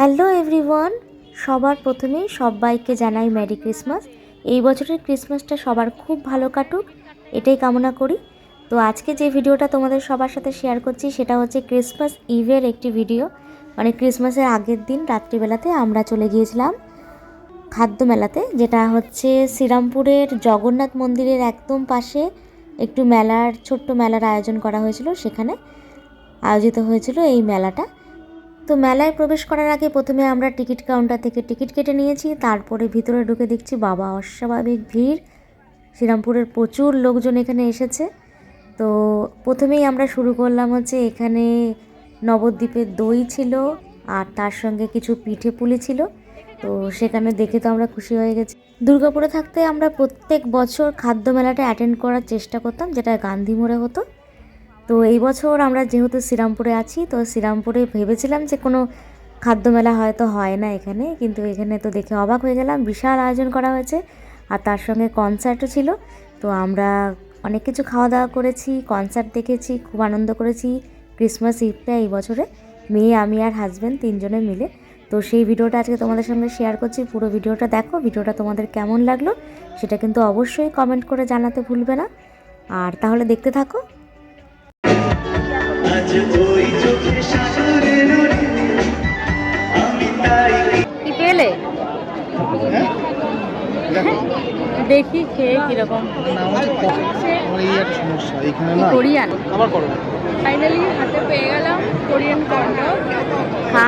Hello everyone, সবার প্রথমেই সবাইকে জানাই ম্যারি ক্রিসমাস। এই বছরের ক্রিসমাসটা সবার খুব ভালো কাটুক, এটাই কামনা করি। তো আজকে যে ভিডিওটা তোমাদের সবার সাথে শেয়ার করছি, সেটা হচ্ছে ক্রিসমাস ইভের একটি ভিডিও। মানে ক্রিসমাসের আগের দিন রাত্রিবেলাতে আমরা চলে গিয়েছিলাম খাদ্য মেলাতে, যেটা হচ্ছে শ্রীরামপুরের জগন্নাথ মন্দিরের একদম পাশে একটু মেলার, ছোট্ট মেলার আয়োজন করা হয়েছিল, সেখানে আয়োজিত হয়েছিল এই মেলাটা। তো মেলায় প্রবেশ করার আগে প্রথমে আমরা টিকিট কাউন্টার থেকে টিকিট কেটে নিয়েছি, তারপরে ভিতরে ঢুকে দেখছি বাবা, অস্বাভাবিক ভিড়। শ্রীরামপুরের প্রচুর লোকজন এখানে এসেছে। তো প্রথমেই আমরা শুরু করলাম হচ্ছে এখানে নবদ্বীপের দই ছিল আর তার সঙ্গে কিছু পিঠে পুলি ছিল। তো সেখানে দেখে তো আমরা খুশি হয়ে গেছি। দুর্গাপুরে থাকতে আমরা প্রত্যেক বছর খাদ্য মেলাটা অ্যাটেন্ড করার চেষ্টা করতাম, যেটা গান্ধী মোড়ে হতো। তো এই বছর আমরা যেহেতু শ্রীরামপুরে আছি, তো শ্রীরামপুরে ভেবেছিলাম যে কোনো খাদ্য মেলা হয়তো হয় না এখানে, কিন্তু এখানে তো দেখে অবাক হয়ে গেলাম। বিশাল আয়োজন করা হয়েছে আর তার সঙ্গে কনসার্টও ছিল। তো আমরা অনেক কিছু খাওয়া দাওয়া করেছি কনসার্ট দেখেছি, খুব আনন্দ করেছি ক্রিসমাস ইভটা এই বছরে। মেয়ে, আমি আর হাজব্যান্ড তিনজনে মিলে। তো সেই ভিডিওটা আজকে তোমাদের সঙ্গে শেয়ার করছি। পুরো ভিডিওটা দেখো, ভিডিওটা তোমাদের কেমন লাগল সেটা কিন্তু অবশ্যই কমেন্ট করে জানাতে ভুলবে না। আর তাহলে দেখতে থাকো। পেলে? দেখি। খেয়ে কীরকম। কোরিয়ান? ফাইনালি হাতে পেয়ে গেলাম কোরিয়ান কর্ন। খা।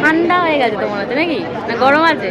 ঠান্ডা হয়ে গেছে তোমার হচ্ছে নাকি? না গরম আছে?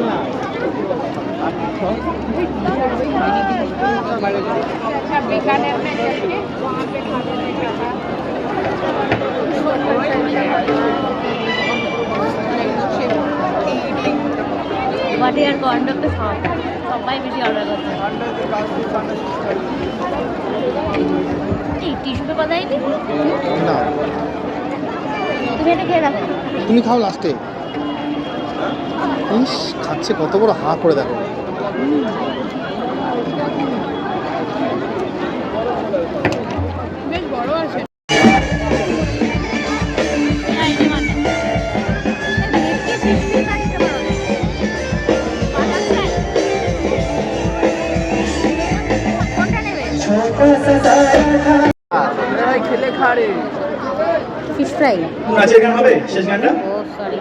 না আবার এখন হিন্দি গান গাইব আমি কেমন বাটি আর কর্নটা সব সবাই বেশি অর্ডার করছে টিস্যু পেপার দেয়নি না তুমি খেয়ে দেখো তুমি খাও লাস্টে ইস খাচ্ছে কত বড় হা করে দেখো। বেশ বড় আছে। ফিশ ফ্রাই নাচের গান হবে? শেষ গানটা? ও সরি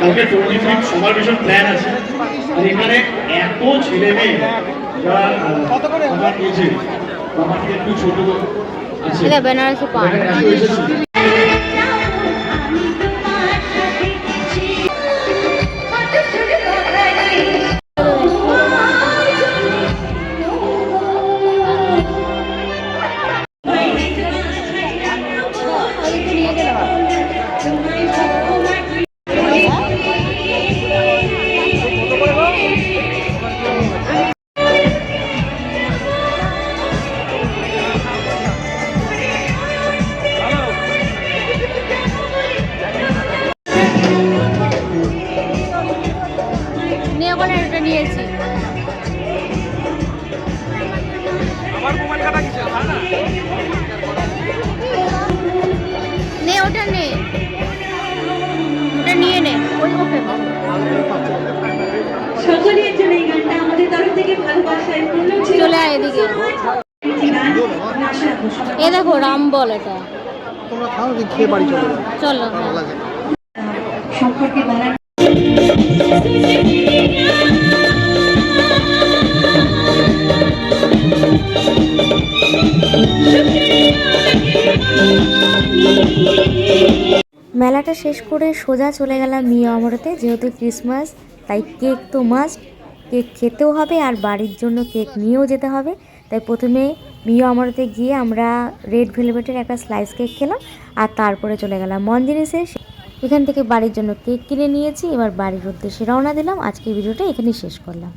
কালকে টোয়েন্টি ফিফ সবার ভীষণ প্ল্যান আছে। আর এখানে এত ছেলে মেয়ে যারা আমার নিজে আমার একটু ছোট আছে এটা বেনারসি নিয়েছি নে? ওটা নে। ওটা নিয়ে নে ওই ওকে সকলের জন্য এই গানটা আমাদের তরফ থেকে ভালোবাসায় চলে আয় এদিকে। এ দেখো রাম বল এটা। তোমরা খাও খেয়ে বাড়ি চলে চলো। ভালো লাগে সম্পর্কে বলার মেলাটা শেষ করে সোজা চলে গেলাম মিয়া অমরতে, যেহেতু ক্রিসমাস তাই কেক তো মাস্ট কেক খেতেও হবে আর বাড়ির জন্য কেক নিয়েও যেতে হবে। তাই প্রথমে মিও আমারতে গিয়ে আমরা রেড ভেলভেটের একটা স্লাইস কেক খেলাম আর তারপরে চলে গেলাম মঞ্জিনিসে এখান থেকে বাড়ির জন্য কেক কিনে নিয়েছি, এবার বাড়ির উদ্দেশ্যে রওনা দিলাম। আজকের ভিডিওটা এখানেই শেষ করলাম।